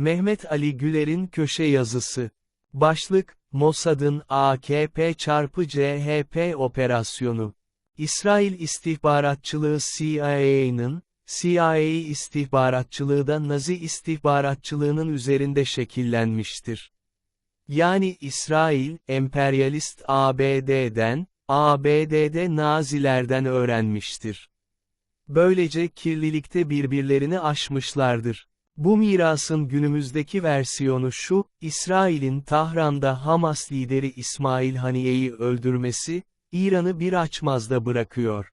Mehmet Ali Güler'in köşe yazısı. Başlık, Mossad'ın AKP çarpı CHP operasyonu. İsrail istihbaratçılığı CIA'nın, CIA istihbaratçılığı da Nazi istihbaratçılığının üzerinde şekillenmiştir. Yani İsrail, emperyalist ABD'den, ABD'de Nazilerden öğrenmiştir. Böylece kirlilikte birbirlerini aşmışlardır. Bu mirasın günümüzdeki versiyonu şu, İsrail'in Tahran'da Hamas lideri İsmail Haniye'yi öldürmesi, İran'ı bir açmazda bırakıyor.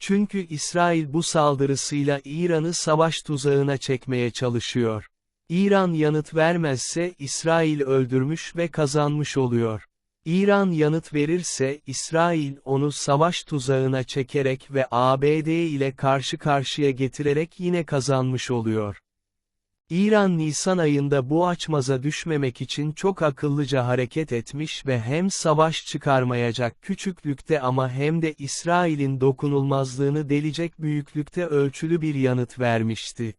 Çünkü İsrail bu saldırısıyla İran'ı savaş tuzağına çekmeye çalışıyor. İran yanıt vermezse İsrail öldürmüş ve kazanmış oluyor. İran yanıt verirse İsrail onu savaş tuzağına çekerek ve ABD ile karşı karşıya getirerek yine kazanmış oluyor. İran Nisan ayında bu açmaza düşmemek için çok akıllıca hareket etmiş ve hem savaş çıkarmayacak küçüklükte ama hem de İsrail'in dokunulmazlığını delecek büyüklükte ölçülü bir yanıt vermişti.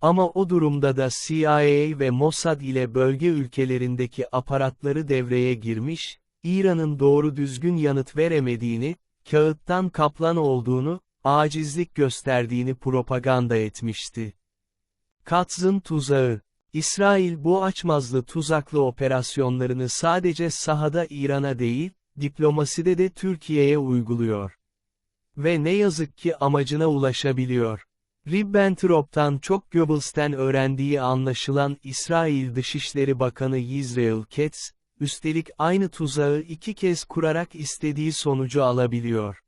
Ama o durumda da CIA ve Mossad ile bölge ülkelerindeki aparatları devreye girmiş, İran'ın doğru düzgün yanıt veremediğini, kağıttan kaplan olduğunu, acizlik gösterdiğini propaganda etmişti. Katz'ın tuzağı İsrail bu açmazlı tuzaklı operasyonlarını sadece sahada İran'a değil, diplomaside de Türkiye'ye uyguluyor. Ve ne yazık ki amacına ulaşabiliyor. Ribbentrop'tan çok Goebbels'ten öğrendiği anlaşılan İsrail Dışişleri Bakanı Yisrael Katz, üstelik aynı tuzağı iki kez kurarak istediği sonucu alabiliyor.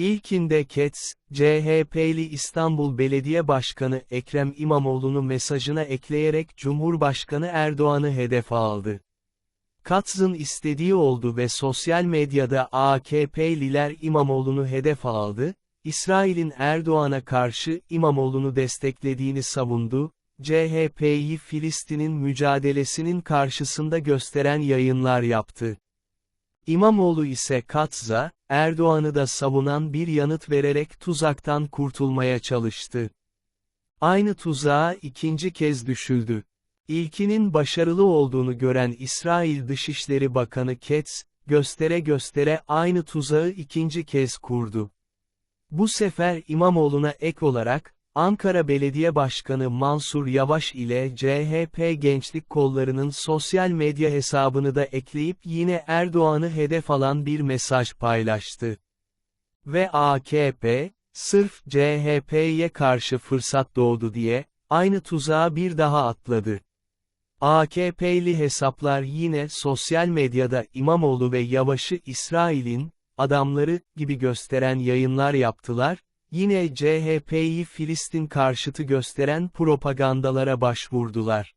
İlkinde Katz, CHP'li İstanbul Belediye Başkanı Ekrem İmamoğlu'nu mesajına ekleyerek Cumhurbaşkanı Erdoğan'ı hedef aldı. Katz'ın istediği oldu ve sosyal medyada AKP'liler İmamoğlu'nu hedef aldı, İsrail'in Erdoğan'a karşı İmamoğlu'nu desteklediğini savundu, CHP'yi Filistin'in mücadelesinin karşısında gösteren yayınlar yaptı. İmamoğlu ise Katz'a, Erdoğan'ı da savunan bir yanıt vererek tuzaktan kurtulmaya çalıştı. Aynı tuzağa ikinci kez düşüldü. İlkinin başarılı olduğunu gören İsrail Dışişleri Bakanı Katz, göstere göstere aynı tuzağı ikinci kez kurdu. Bu sefer İmamoğlu'na ek olarak, Ankara Belediye Başkanı Mansur Yavaş ile CHP Gençlik Kolları'nın sosyal medya hesabını da ekleyip yine Erdoğan'ı hedef alan bir mesaj paylaştı. Ve AKP, sırf CHP'ye karşı fırsat doğdu diye, aynı tuzağa bir daha atladı. AKP'li hesaplar yine sosyal medyada İmamoğlu ve Yavaş'ı İsrail'in, adamları, gibi gösteren yayınlar yaptılar, yine CHP'yi Filistin karşıtı gösteren propagandalara başvurdular.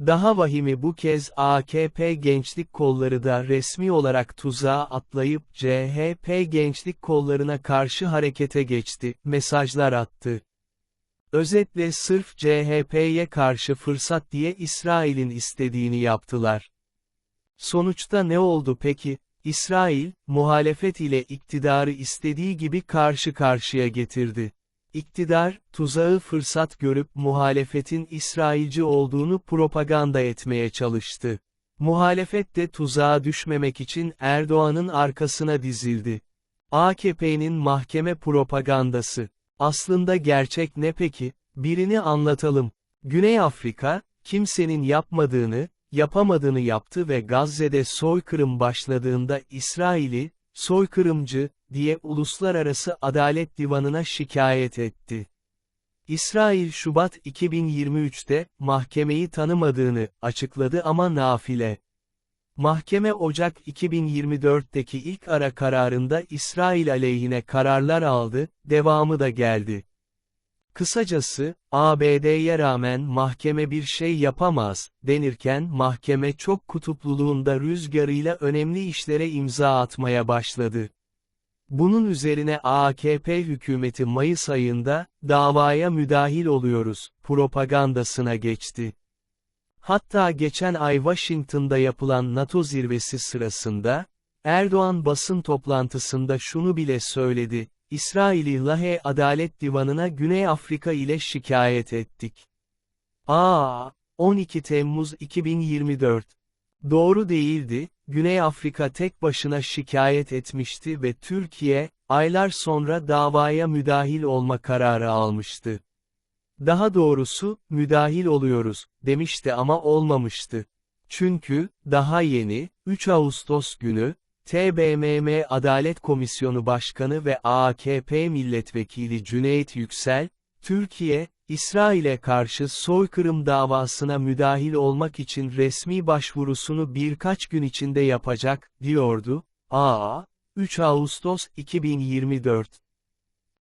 Daha vahimi bu kez AKP gençlik kolları da resmi olarak tuzağa atlayıp CHP gençlik kollarına karşı harekete geçti, mesajlar attı. Özetle sırf CHP'ye karşı fırsat diye İsrail'in istediğini yaptılar. Sonuçta ne oldu peki? İsrail, muhalefet ile iktidarı istediği gibi karşı karşıya getirdi. İktidar, tuzağı fırsat görüp muhalefetin İsrailci olduğunu propaganda etmeye çalıştı. Muhalefet de tuzağa düşmemek için Erdoğan'ın arkasına dizildi. AKP'nin mahkeme propagandası. Aslında gerçek ne peki? Birini anlatalım. Güney Afrika, kimsenin yapmadığını, yapamadığını yaptı ve Gazze'de soykırım başladığında İsrail'i, soykırımcı, diye Uluslararası Adalet Divanı'na şikayet etti. İsrail Şubat 2023'te, mahkemeyi tanımadığını açıkladı ama nafile. Mahkeme Ocak 2024'teki ilk ara kararında İsrail aleyhine kararlar aldı, devamı da geldi. Kısacası, ABD'ye rağmen mahkeme bir şey yapamaz, denirken mahkeme çok kutupluluğunda rüzgarıyla önemli işlere imza atmaya başladı. Bunun üzerine AKP hükümeti Mayıs ayında, davaya müdahil oluyoruz, propagandasına geçti. Hatta geçen ay Washington'da yapılan NATO zirvesi sırasında, Erdoğan basın toplantısında şunu bile söyledi, İsrail'i Lahe Adalet Divanı'na Güney Afrika ile şikayet ettik. Aa, 12 Temmuz 2024. Doğru değildi, Güney Afrika tek başına şikayet etmişti ve Türkiye, aylar sonra davaya müdahil olma kararı almıştı. Daha doğrusu, müdahil oluyoruz, demişti ama olmamıştı. Çünkü, daha yeni, 3 Ağustos günü, TBMM Adalet Komisyonu Başkanı ve AKP Milletvekili Cüneyt Yüksel, Türkiye, İsrail'e karşı soykırım davasına müdahil olmak için resmi başvurusunu birkaç gün içinde yapacak, diyordu. A. 3 Ağustos 2024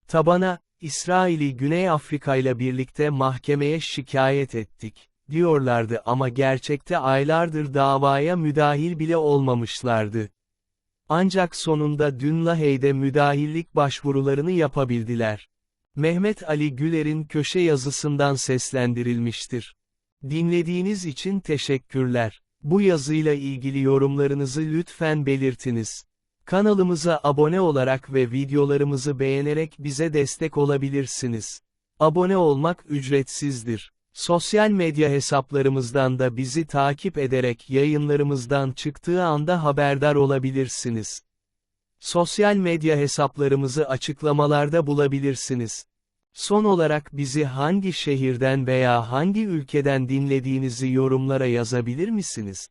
Tabana, İsrail'i Güney Afrika ile birlikte mahkemeye şikayet ettik, diyorlardı ama gerçekte aylardır davaya müdahil bile olmamışlardı. Ancak sonunda dün Lahey'de müdahillik başvurularını yapabildiler. Mehmet Ali Güler'in köşe yazısından seslendirilmiştir. Dinlediğiniz için teşekkürler. Bu yazıyla ilgili yorumlarınızı lütfen belirtiniz. Kanalımıza abone olarak ve videolarımızı beğenerek bize destek olabilirsiniz. Abone olmak ücretsizdir. Sosyal medya hesaplarımızdan da bizi takip ederek yayınlarımızdan çıktığı anda haberdar olabilirsiniz. Sosyal medya hesaplarımızı açıklamalarda bulabilirsiniz. Son olarak bizi hangi şehirden veya hangi ülkeden dinlediğinizi yorumlara yazabilir misiniz?